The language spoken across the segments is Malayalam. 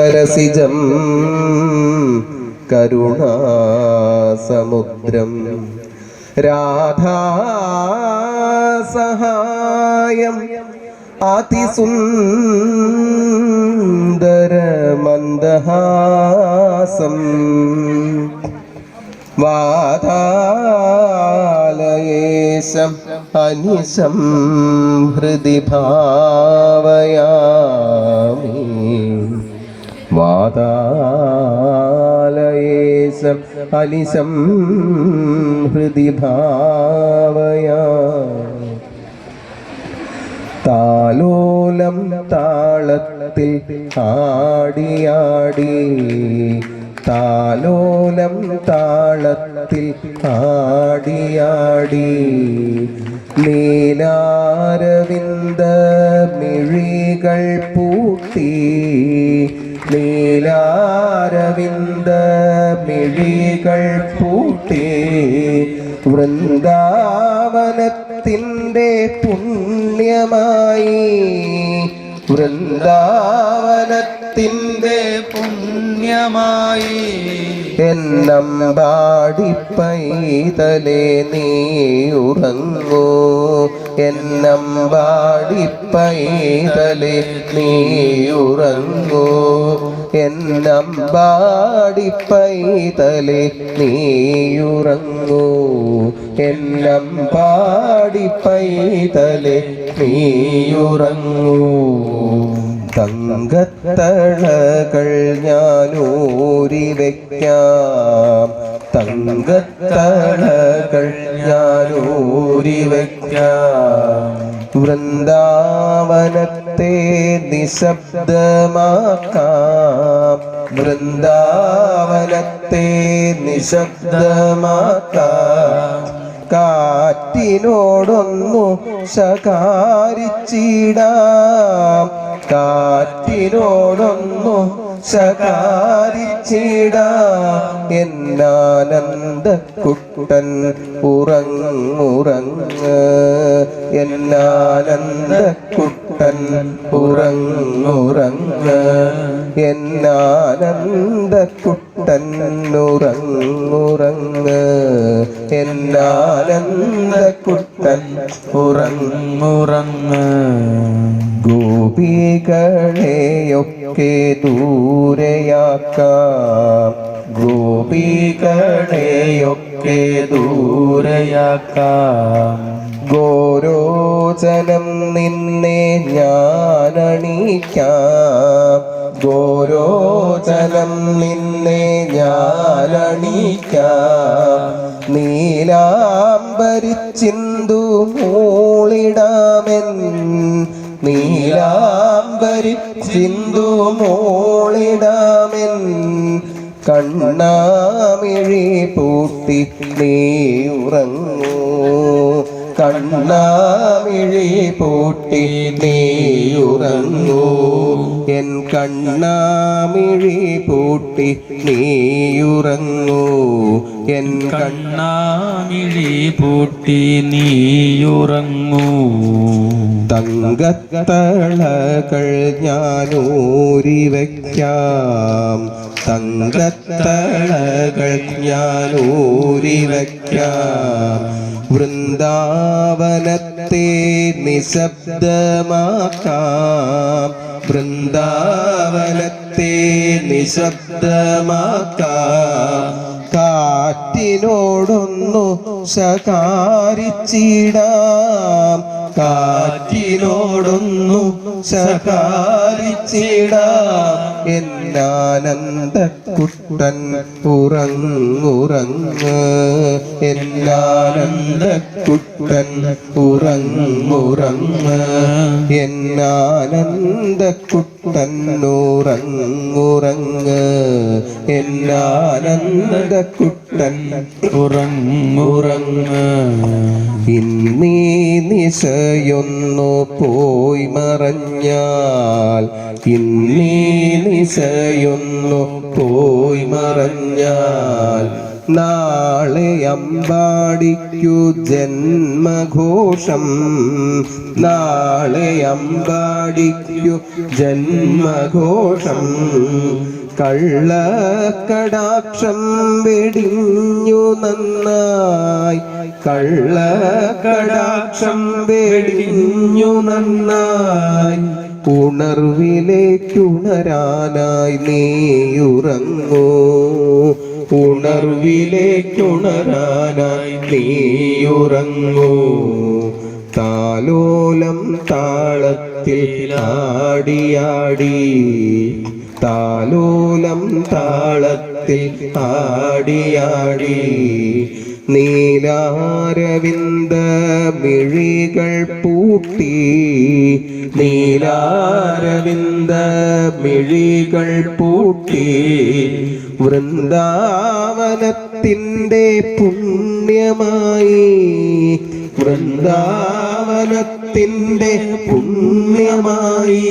രസിജം കരുണാസമുദ്രം. രാധാസഹായം അതിസുന്ദരമന്ദഹാസം. വാതാലയേശം അനിശം ഹൃദി ഭാവയാമി വാതാലയേശം അലിസം ഹൃദി ഭാവയാമി താലോലം താളത്തിൽ ആടിയാടി താലോലം താളത്തിൽ ആടിയാടി നീലാരവിന്ദ മിഴികൾ പൂട്ടി. നീലാരവിന്ദ മിഴികൾ പൂട്ടി വൃന്ദാവനത്തിന്റെ പുണ്യമായി. വൃന്ദാവനത്തിന്റെ പുണ്യമായി. എന്നമ്പാടി പൈതലേ നീ ഉറങ്ങൂ. എന്നമ്പാടി പൈതലേ നീ ഉറങ്ങൂ. എന്നമ്പാടി പൈതലേ നീ ഉറങ്ങൂ. എന്നമ്പാടി പൈതലേ നീ ഉറങ്ങൂ. തങ്കത്തളകൾ ഞാനൂരി വയ്ക്കാം തങ്കത്തളകൾ ഞാനൂരി വയ്ക്കാം വൃന്ദാവനത്തെ നിശബ്ദമാക്കാം. വൃന്ദാവനത്തെ നിശബ്ദമാക്കാം. കാറ്റിനോടൊന്നു ശകാരിച്ചിടാം. കാറ്റിനോടൊന്നു ശകാരിച്ചിടാം എന്നാനന്ദ കുട്ടൻ ഉറങ്ങുറങ്ങ്. എന്നാനന്ദ കുട്ടൻ ഉറങ്ങുറങ്ങ്. എന്നാനന്ദ കുട്ടൻ ഉറങ്ങുറങ്ങ്. എന്നാനന്ദ കുട്ടൻ ഉറങ്ങുറങ്ങ് ഗോപികളെയൊക്കെ ദൂരയാക്കാം. ഗോപികളെയൊക്കെ ദൂരയാക്കാം. ഗോരോചനം നിന്നെ ഞാനണിക്കാം ഗോരോചനം നിന്നെ ഞാനണിക്കാം നീലാംബരിച്ചിന്തു മൂളിടാമെൻ നീലാംബരി ചിന്തു മൂളിടാമെൻ കണ്ണാമിഴി പൂട്ടി നീ ഉറങ്ങൂ കണ്ണാമിഴി പൂട്ടി നീയുറങ്ങൂ. എൻ കണ്ണാമിഴി പൂട്ടി നീയുറങ്ങൂ. എൻ കണ്ണ കണ്ണാമിഴി പൂട്ടി നീയുറങ്ങൂ. തങ്കത്തളകൾ ഞാനൂരി വയ്ക്കാം തങ്കത്തളകൾ ഞാനൂരി വയ്ക്കാം വൃന്ദാവനത്തെ നിശബ്ദമാക്കാം. വൃന്ദാവനത്തെ നിശബ്ദമാക്കാം. കാറ്റിനോടൊന്നു ശകാരിച്ചിടാം. കാറ്റിനോടൊന്നു എന്നാനന്ദ കുട്ടൻ ഉറങ്ങുറങ്ങ്. എന്നാനന്ദ കുട്ടൻ ഉറങ്ങുറങ്ങ്. എന്നാനന്ദ കുട്ടൻ ഉറങ്ങുറങ്ങ്. എന്നാനന്ദ കുട്ടൻ ഉറങ്ങുറങ്ങ്. ഇന്നീ നിശയൊന്നു പോയി മറഞ്ഞാൽ ഇന്നീ നിശയൊന്നു പോയി മറഞ്ഞാൽ നാളെ അമ്പാടിക്കു ജന്മഘോഷം. നാളെ അമ്പാടിക്കു ജന്മഘോഷം. കള്ളക്കടാക്ഷം വെടിഞ്ഞു നന്നായി. കള്ളക്കടാക്ഷം വെടിഞ്ഞു നന്നായി. ഉണർവിലേക്കുണരാനായി നീയുറങ്ങൂ ഉണർവിലേക്കുണരാനായി നീയുറങ്ങൂ താലോലം താളത്തിൽ ആടിയാടി. താലോലം താളത്തിൽ ആടിയാടി. നീലാരവിന്ദ മിഴികൾ പൂട്ടി. നീലാരവിന്ദ മിഴികൾ പൂട്ടി. വൃന്ദാവനത്തിന്റെ പുണ്യമായി വൃന്ദാവനത്തിന്റെ പുണ്യമായി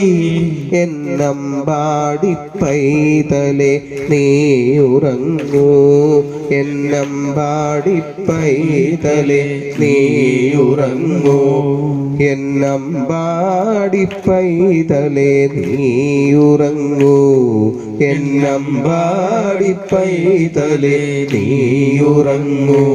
എന്നമ്പാടി പൈതലെ നീ ഉറങ്ങൂ. എന്നമ്പാടി പൈതലെ നീ ഉറങ്ങൂ. എന്നമ്പാടി പൈതലെ നീ ഉറങ്ങൂ. എന്നമ്പാടി പൈതലേ ഉറങ്ങൂ